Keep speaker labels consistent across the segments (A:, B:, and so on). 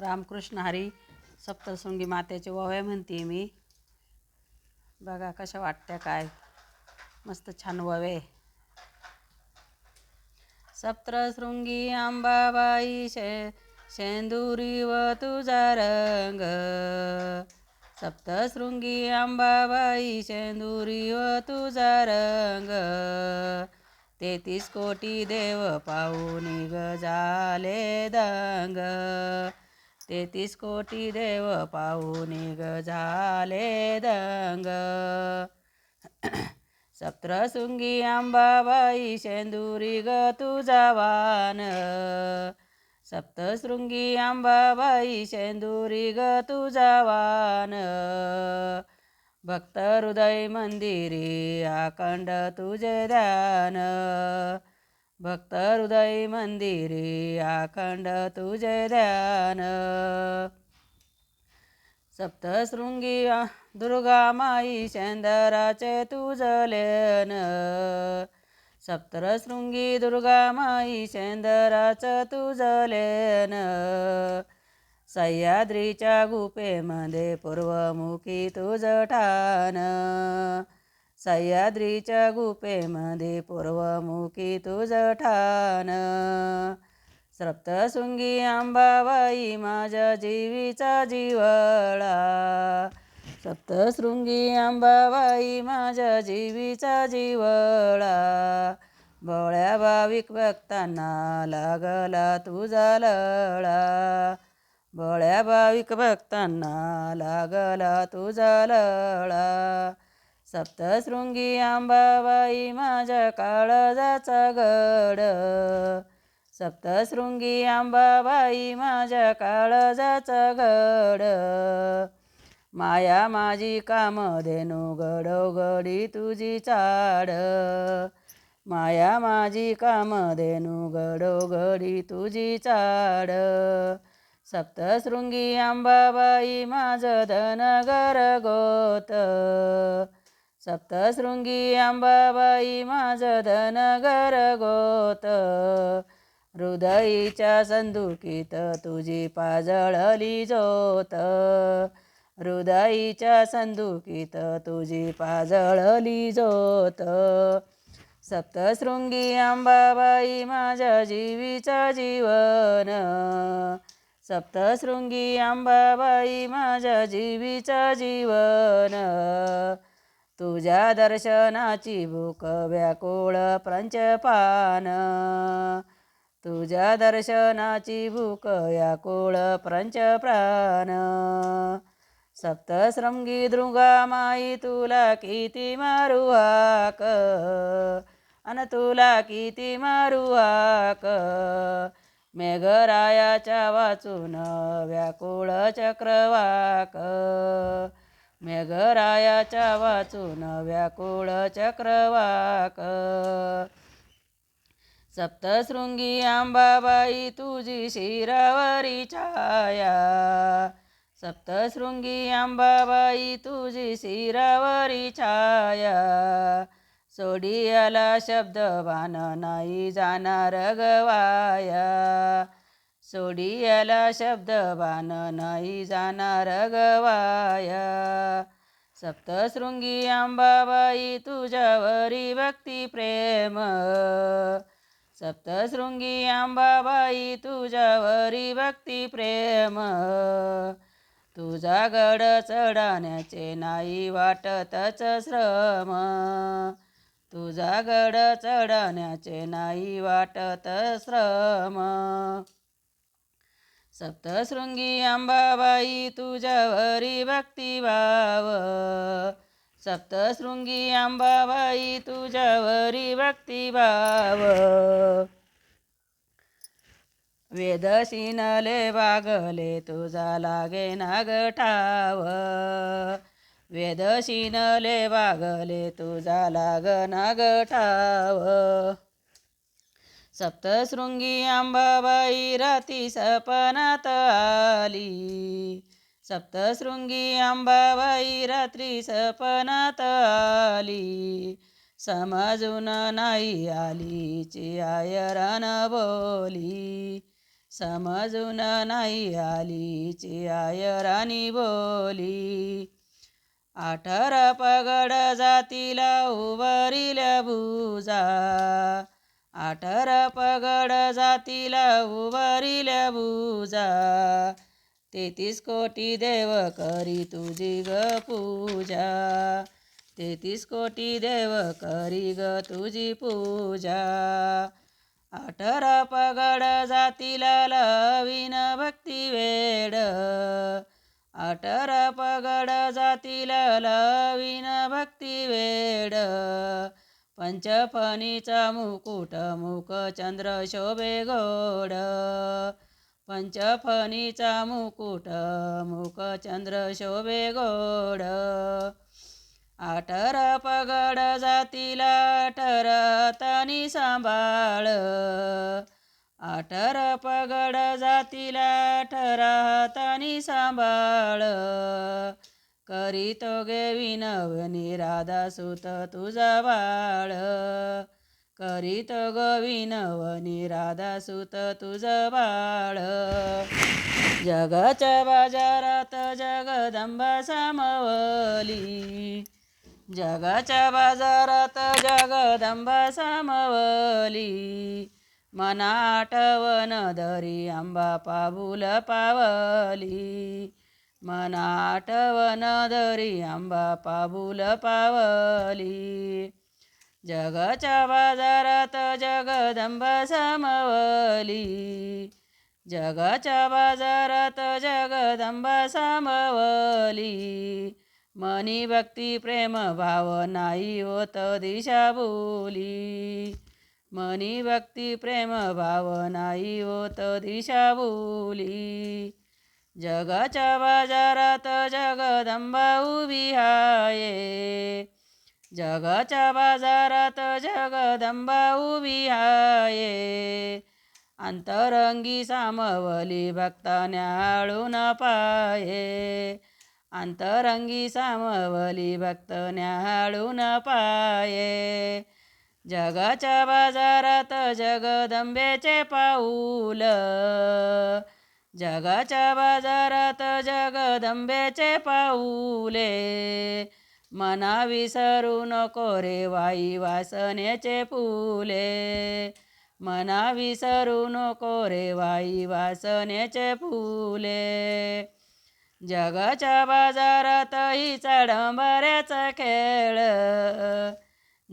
A: रामकृष्ण हरी सप्तशृंगी मातेचे ओव्या म्हणते मी. बघा कशा वाटत्या काय. मस्त छान ववे सप्तशृंगी आंबाबाई शे शेंदुरी व तुझा रंग. सप्तशृंगी आंबाबाई शेंदुरी व तुझा रंग. तेहतीस कोटी देव पाहून ग झाले दंग. तेहतीस कोटी देव पाहून ग झाले दंग. सप्तशृंगी अंबाबाई शेंदुरी ग तुझा वान. सप्तशृंगी अंबाबाई शेंदुरी ग तुझा वान. भक्त हृदय मंदिरी आखंड तुझे ध्यान. भक्त हृदय मंदिरी अखंड तुझे ध्यान सप्तशृंगी दुर्गा माई शेंदराचे तुझलेन सप्तशृंगी दुर्गा माई शेंदराचं तुझलेन सह्याद्रीच्या गुपेमध्ये पूर्वमुखी तुझ ठाण सह्याद्रीच्या गुपेमध्ये पूर्वमुखी तुझ ठाण सप्तशृंगी आंबाबाई माझ्या जीवीचा जीवळा। सप्तशृंगी आंबाबाई माझ्या जीवीचा जीवळा। बोळ्या भाविक भक्तांना लागला तुझा लळा। बोळ्या भाविक भक्तांना लागला तुझा लळा। सप्तशृंगी आंबाबाई माझ्या काळजाचा गड. सप्तशृंगी आंबाबाई माझ्या काळजाचा गड. माया माझी कामधेनु गडोगडी तुझी चाड. माया माझी कामधेनु गडोगडी तुझी चाड. सप्तशृंगी आंबाबाई माझं धनगर गोत. सप्तशृंगी आंबाबाई माझं धनगर गोत. हृदयीच्या संदुकीत तुझी पाजळली जोत. हृदयीच्या संदुकीत तुझी पाजळली जोत. सप्तशृंगी आंबाबाई माझ्या जीवीचा जीवन. सप्तशृंगी आंबाबाई माझ्या जीवीचा जीवन. तुझ्या दर्शनाची भूक व्याकुळ प्रंचपान. तुझ्या दर्शनाची भूक व्याकुळ प्रंचप्राण. सप्तशृंगी दृंगा माई तुला किती मारू हाक अन तुला किती मारू हाक मेघरायाच्या वाचून व्याकुळ चक्रवाक. मेघरायाच्या वाचून व्याकुळ चक्रवाक. सप्तशृंगी आंबाबाई तुझी शिरावरी छाया. सप्तशृंगी आंबाबाई तुझी शिरावरी छाया. सोडियाला शब्दवान नाही जाणार गवाया. सोडियाला शब्द बान नाही जाणार गवाया. सप्तशृंगी अंबाबाई तुझ्यावरी भक्ती प्रेम. सप्तशृंगी अंबाबाई तुझ्यावरी भक्ती प्रेम. तुझा गड चढण्याचे नाही वाटतच श्रम. तुझा गड चढण्याचे नाही वाटत श्रम. सप्तशृंगी अंबाबाई तुझ्यावरी भक्तिभाव सप्तशृंगी अंबाबाई तुझ्यावरी भक्तिभाव वेदशीनले वागले तुझा लागे नागठाव वेदशिनले वागले तुझा लाग नागठाव सप्तशृंगी अंबाबाई राती सपनात आली. सप्तशृंगी अंबाबाई रात्री सपनात आली. समजून नाही आलीची आयरान बोली. समजून नाही आलीची आयराणी बोली. आठर पगड जातीला उभारिल्या भुजा आठर पगड जातीला उवरील बुजा. तेतीस कोटी देव करी तुझी ग पूजा. तेतीस कोटी देव करी ग तुझी पूजा. आठर पगड जातीला लवीन भक्ती वेड. आठर पगड जातीला लवीन भक्ती वेड. पंचफणीचा मुकुट मुख चंद्र शोभे गोड. पंचफणीचा मुकुट मुख चंद्र शोभे गोड. आठर पगड जातीला आठर तनी सांभाळ. आठर पगड जातीला आठर तनी सांभाळ. करीत गे विनवनी राधा सुत तुझा बाळ. करीत ग विनवनी राधा सुत तुझा बाळ. जगाच्या बाजारात जगदंबा सामवली. जगाच्या बाजारात जगदंबा सामवली. मना आठवण दरी आंबा पाबुल पावली. मना आठवण दरी आंबा पाबुल पावली. जगाच्या बाजारात जगदंबा सामवली. जगाच्या बाजारात जगदंबा सामवली. मनी भक्ती प्रेम भाव नाही होत दिशाभूली मनी भक्ती प्रेम भाव नाही होत दिशाभूली जगाच्या बाजारात जगदंबा उभी आहे जगाच्या बाजारात जगदंबा उभी आहे अंतरंगी सामवली भक्ता न्याळून पाये. अंतरंगी सामवली भक्त न्याळून पाये. जगाच्या बाजारात जगदंबेचे पाऊल. जगाच्या बाजारात जगदंबेचे पाऊले. मना विसरू नको रे वाई वासनेचे फुले. मना विसरू नको रे वाई वासनेचे फुले. जगाच्या बाजारात ही चढंबऱ्याच खेळ.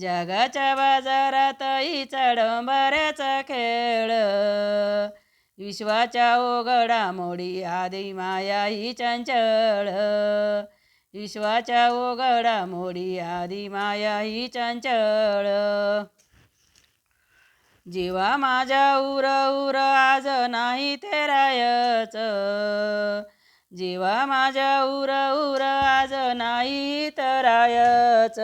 A: जगाच्या बाजारात ही चढंबऱ्याच खेळ. विश्वाच्या ओगडा मोडी आदि माया ही चंचळ. विश्वाच्या ओगडा मोडी आदि माया ही चंचळ. जीवा माझ्या उर उर आज नाही ते रायच. जीवा माझ्या उर उर आज नाही तरायच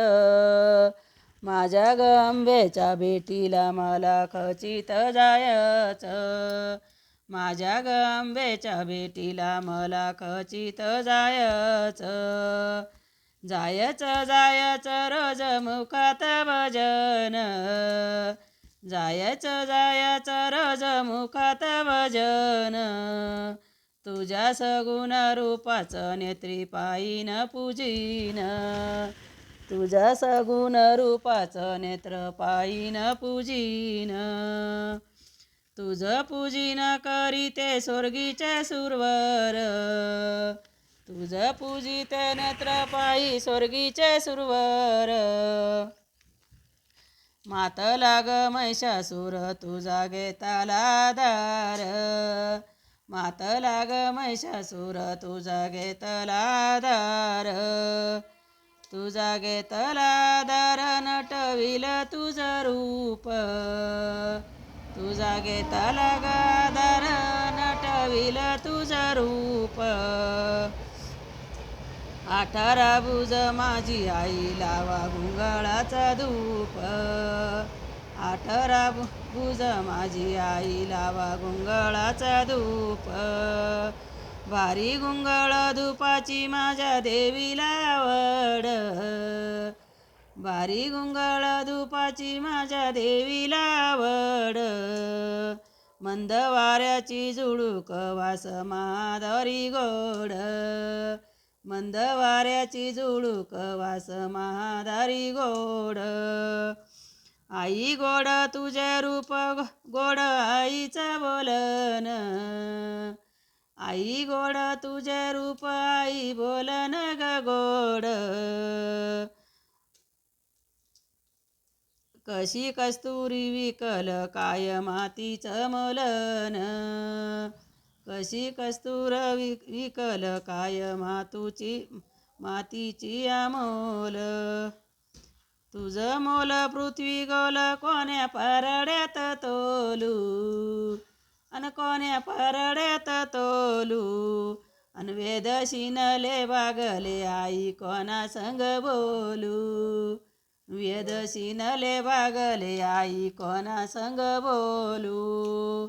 A: माझ्या गंबेच्या भेटीला मला खचित जायच. माझ्या गंबेच्या भेटीला मला खचित जायच. जायच जायच रोज मुखात भजन. जायच जायच रोज मुखात भजन. तुझ्या सगुण रूपाचं नेत्री पायीन पूजीन. तुझ्या सगुण रूपाचं नेत्र पायीन पूजीन. तुझ पूजिन करीते स्वर्गीचे सुरवर. तुझ पूजित नेत्र पायी स्वर्गीचे सुरवर. मात लाग महिषासूर तुझा घेताला दार. मात लाग महिषासूर तुझा घेतला दार. तुझा घेतला दार नटविल तुझ रूप. तुझा घेतला गादार नटविल तुझ रूप. आठारा बुज माझी आई लावा गुंगळाचा धूप. आठरा बुज माझी आई लावा गुंगळाचा धूप. भारी गुंगळ धुपाची माझ्या देवीला आवड. बारी गुंगाळ धुपाची माझ्या देवीला आवड. मंद वाऱ्याची जुळूक वास माधवरी गोड. मंद वाऱ्याची झुळूक वास महादारी गोड. आई गोड तुझे रूप गो- गोड आईचं बोलन. आई गोड तुझे रूप आई बोलन ग गोड. कशी कस्तुरी विकल काय मातीचं मोलन? कशी कस्तूर वि विकल काय मातूची मातीची अमोल? तुझं मोल पृथ्वी गोल कोण्या परड्यात तोलू? अन कोण्या परड्यात तोलू? अन वेद शिनले बागले आई कोणा संग बोलू? वेद नले बागले आई कोणा संग बोलू?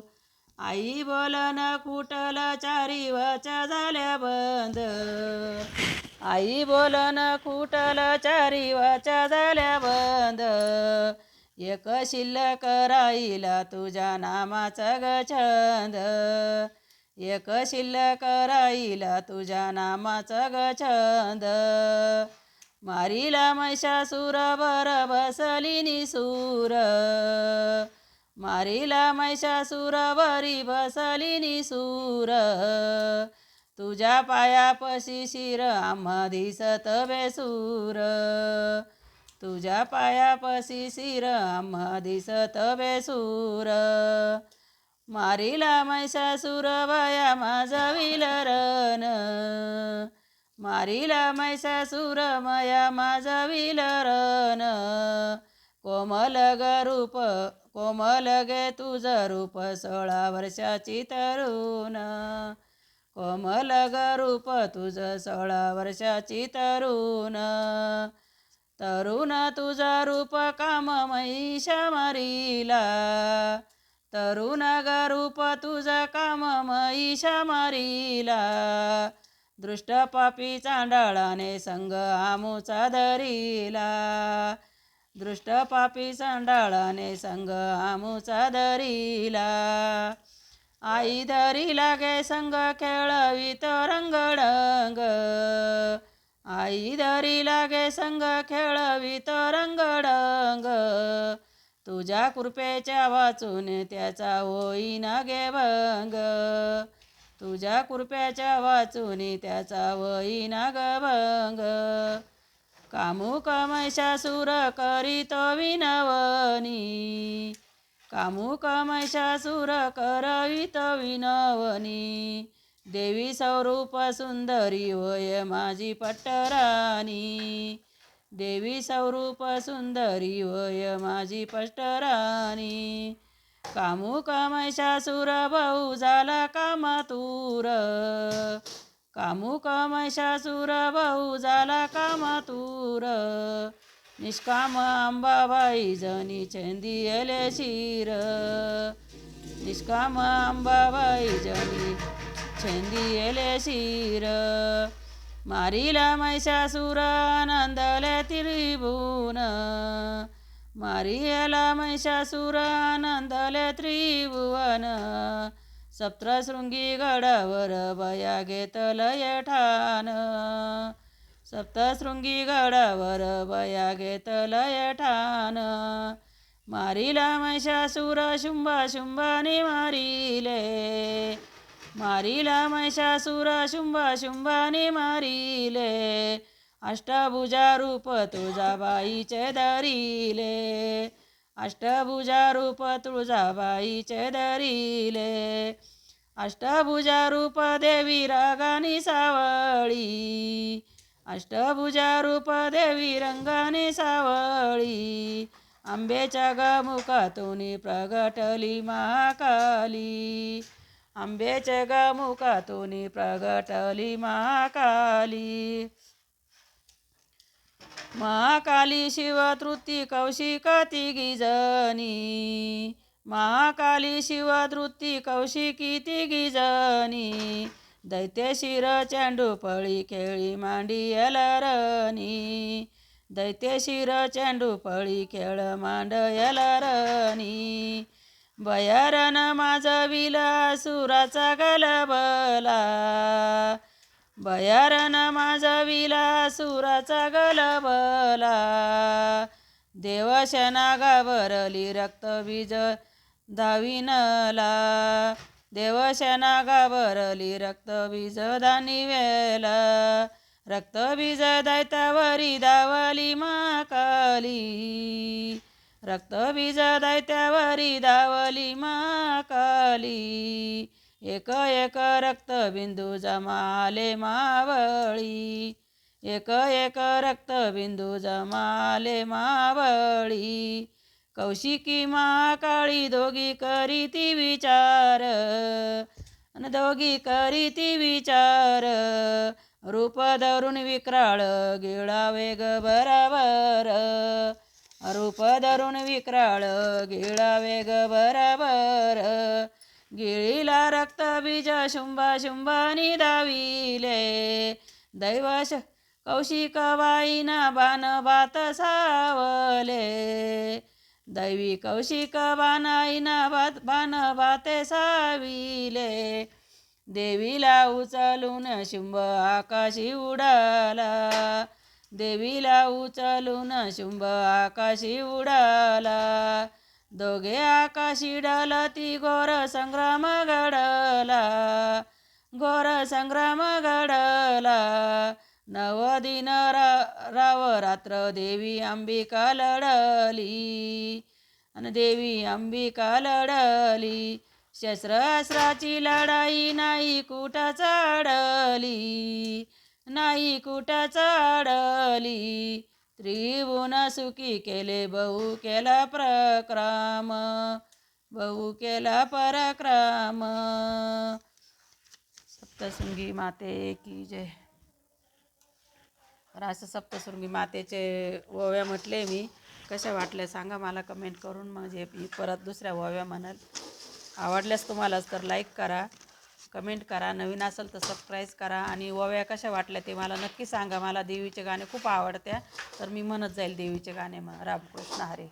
A: आई बोलन कुटल चारी वाचा झाल्या बंद? आई बोलन कुटल चारी वाचा झाल्या बंद? एक शिल्लक राहिला तुझ्या नामाचा ग छंद. एक शिल्लक राहिला तुझ्या नामाचा ग छंद. मारिला मैशासूर बर बसली निसूर मारिला मैशासूर बरी बसली निसूर तुझ्या पायापशी शिर आम्हा दिसत बेसूर. तुझ्या पायापशी शिर आम्हा दिसत बेसूर. मारिला मैशासूर बया माझा विलरण. मारिला मैसासूर मया माझा विलरण. कोमल ग रूप कोमल गे तुझं रूप सोळा वर्षाची तरुण. कोमल गरूप रूप तुझं सोळा वर्षाची तरुण. तरुण तुझं रूप काम महिष मारिला. तरुण ग रूप तुझं काम महिष मारिला. दृष्ट पापी चांडाळाने संग आमूचा धरिला दृष्ट पापी चांडाळाने संग आमूचा धरिला आई धरी लागे संग खेळवित रंगडंग. आई धरी लागे संग खेळवित रंगडंग. तुझ्या कृपेच्या वाचून त्याचा होईना गे भंग तुझ्या कृप्याच्या वाचून त्याचा होईना नागभंग कामुक महिषासुर करीतो विनवनी. कामुक महिषासुर करवित विनवनी. देवी स्वरूप सुंदरी होय माझी पट्टराणी देवी स्वरूप सुंदरी होय माझी पट्टराणी कामू कामैशासूर भाऊ झाला कामातूर. कामू कामैशासूर भाऊ झाला कामातूर. निष्काम अंबाबाई जनी चंदियले शिर. निष्काम अंबाबाई जनी छंदियले शिर. मारिला मैशासूर आनंदले त्रिभुवन. मारियला महिषासूर आनंदले त्रिभुवन सप्तशृंगी गडावर बया घेतलय ठाण सप्तशृंगी गडावर बया घेतलय ठाण मारिला महिषासुर शुंभा शुंभाने मारिले. मारिला महिषासुर शुंभा शुंभाने मारिले. अष्टभुजा रूप तुझा बाईचे धरिले अष्टभुजा रूप तुळजा बाईचे धरिले अष्टभुजा रूप देवी रागानी सावळी. अष्टभुजा रूप देवी रंगाने सावळी. आंबेच्या गमुखातून प्रगटली महाकाली. आंबेच्या गमुखातून प्रगटली महाकाली. महाकाली शिवतृती कौशिक तिघी जणी. महाकाली शिवतृती कौशिकी तिघी जणी. दैत्य शिर चेंडू पळी खेळी मांडी रणी दैत्य शिर चेंडू पळी खेळ मांड रणी बयारन माजविला सुराचा गलबला. बयारन माजविला सुराचा गलबला. देवशना गावरली रक्तबीज धाविनला देवशना गावरली रक्तबीज दानिवेला. रक्तबीज दैत्यावरी दावली माकाली रक्तबीज दैत्यावरी दावली माकाली एक एक रक्तबिंदू जमाले मावळी. एक एक रक्तबिंदू जमाले मावळी. कौशिकी महाकाळी दोघी करीती विचार. अन दोघी करीती विचार. रूप धरून विक्राळ गिळा वेग बराबर. रूप धरून विक्राळ गिळा वेग बराबर. गिळीला रक्तबीज शुंभा शुंभानी दाविले. दैवश कौशिक वाईना बाण बात सावले. दैवी कौशिक बानाईना बात बाण बाते साविले. देवीला उचलून शुंभ आकाशी उडाला. देवीला उचलून शुंभ आकाशी उडाला. दोघे आकाशी डलती घोर संग्राम घडला घोर संग्राम घडला नव दिन रा राव रात्र देवी अंबिका लढली. आणि देवी अंबिका लढली. शस्त्रास्त्राची लढाई नाही कुठं चढली. नाही कुठं चढली. त्रिभुवन सुखी केले बहु केला प्रक्रम बहु केला पराक्रम. सप्तशृंगी माते की जय. तर असं सप्तशृंगी मातेचे ओव्या म्हटले मी. कशा वाटल्या सांगा मला कमेंट करून. म्हणजे मी परत दुसऱ्या ओव्या म्हणाल. आवडल्यास तुम्हालाच तर लाईक करा. कमेंट करा नवीन असेल तर सबस्क्राईब करा आणि ओव्या कशा वाटल्या ते मला नक्की सांगा. मला देवीचे गाणे खूप आवडत्या. तर मी म्हणत जाईल देवीचे गाणे म रामकृष्ण हरे.